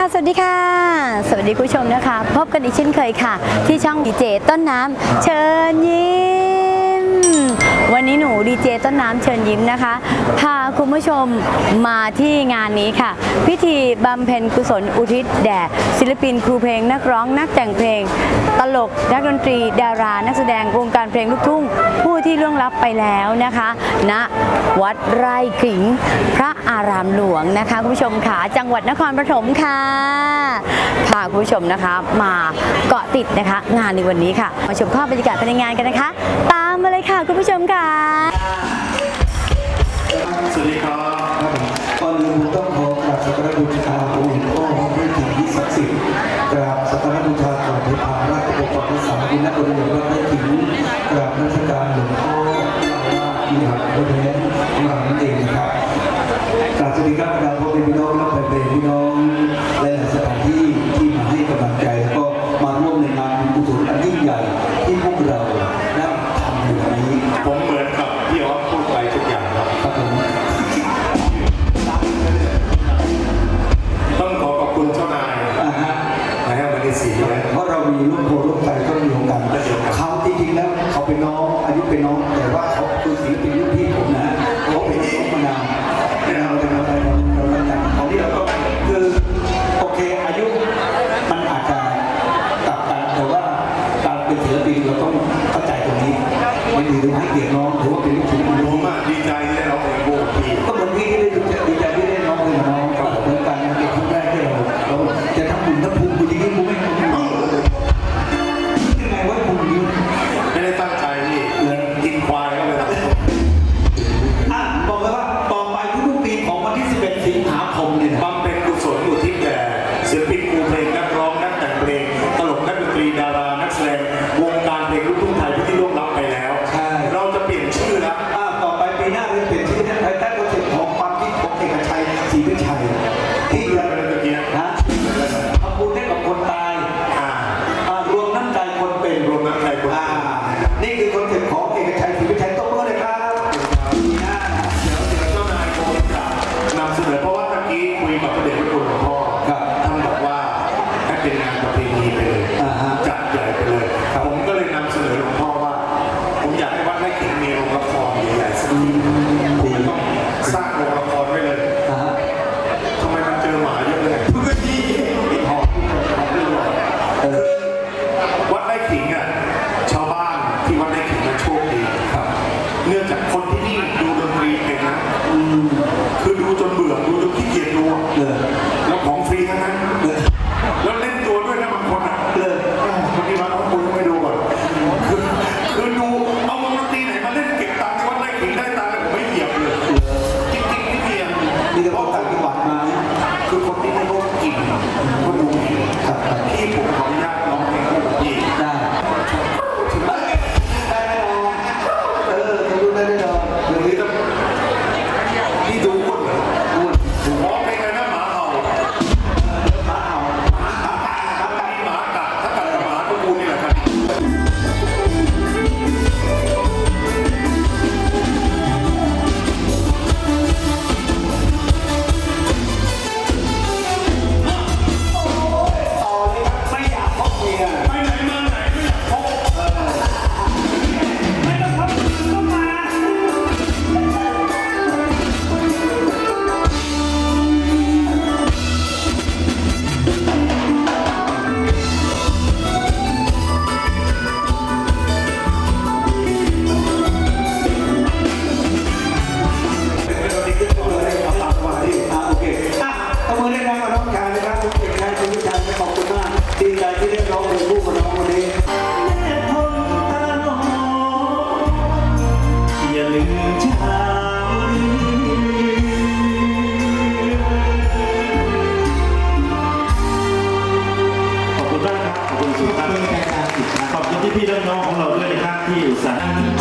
สวัสดีค่ะ สวัสดีผู้ชมนะคะ พบกันอีกเช่นเคยค่ะ ที่ช่องดีเจต้นน้ำเชิญยิ้ม วันนี้หนูดีเจต้นน้ำเชิญยิ้มนะคะ พาคุณผู้ชมมาที่งานนี้ค่ะ พิธีบำเพ็ญกุศลอุทิศแด่ศิลปินครูเพลง นักร้องนักแต่งเพลง ตลกนักดนตรี ดารา นักแสดงวงการเพลงลูกทุ่ง ผู้ที่ล่วงลับไปแล้วนะคะณนะวัดไร่ขิง พระอารามหลวงนะคะคุณผู้ชมขาจังหวัดนครปฐมค่ะพาคุณผู้ชมนะคะ มาเกาะติดนะคะ งานในวันนี้ค่ะมาชมภาพบรรยากาศภายในงานกันนะคะ ตามมาเลยค่ะคุณผู้ชมค่ะสวัสดีครับก่อนอื่นผมต้องขอกราบสักการะบูชาองค์หลวงพ่อพระถิ่นที่ศักดิ์สิทธิ์กราบสักการะบูชาต่อพระพาราชปกปักรักษาดินและบริเวณวัดพระถิ่น เป็นน้องอายุเป็นน้องแต่ว่าเขาคือศิลปินรุ่นพี่ผมนะเขาเป็นน้องมานานเราจะมาไปเราเราจะของที่เราก็คือโอเคอายุมันอาจจะตับกันแต่ว่าการเป็นศิลปินเราต้องเข้าใจตรงนี้ไม่ดีหรือให้เกียรน้องหรือว่าเป็นลูกศิษย์ผมมากดี ก็ดูครับพี่ผมขออนุญาต ด้วยนะครับที่อุตส่าห์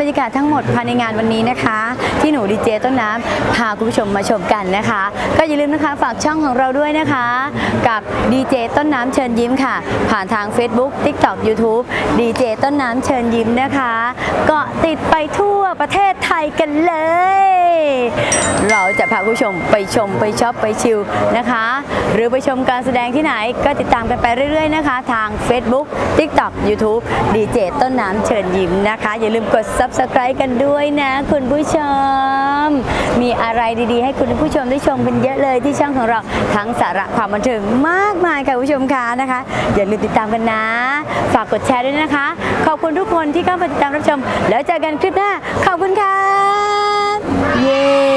บรรยากาศทั้งหมดภายในงานวันนี้นะคะ ที่หนูดีเจต้นน้ำพาคุณผู้ชมมาชมกันนะคะ ก็อย่าลืมนะคะฝากช่องของเราด้วยนะคะ กับดีเจต้นน้ำเชิญยิ้มค่ะ ผ่านทาง Facebook TikTok YouTube ดีเจต้นน้ำเชิญยิ้มนะคะเกาะติดไปทั่วประเทศไทยกันเลย เราจะพาคุณผู้ชมไปชมไปช็อปไปชิลนะคะ หรือไปชมการแสดงที่ไหนก็ติดตามกันไปเรื่อยๆนะคะ ทาง Facebook TikTok YouTube ดีเจต้นน้ำเชิญยิ้มนะคะ อย่าลืมกด Subscribe กันด้วยนะ คุณผู้ชม มีอะไรดีๆ ให้คุณผู้ชมได้ชมกันเยอะเลยที่ช่องของเราทั้งสาระความบันเทิงมากมายค่ะคุณผู้ชมค่ะนะคะ อย่าลืมติดตามกันนะ ฝากกดแชร์ด้วยนะคะ ขอบคุณทุกคนที่เข้ามาติดตามรับชม แล้วเจอกันคลิปหน้า ขอบคุณค่ะ เย้